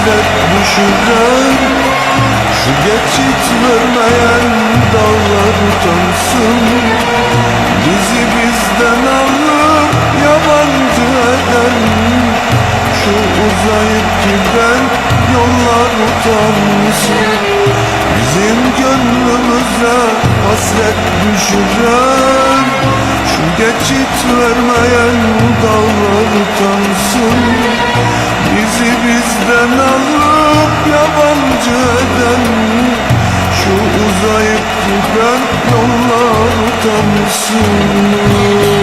hasret düşüren Şu geçit vermeyen dağlar utansın. Bizi bizden alıp yabancı eden Şu uzayıp giden yollar utansın. Bizim gönlümüze hasret düşüren Şu geçit vermeyen dağlar utansın Bizi bizden alıp yabancı eden Şu uzayıp giden yollar utansın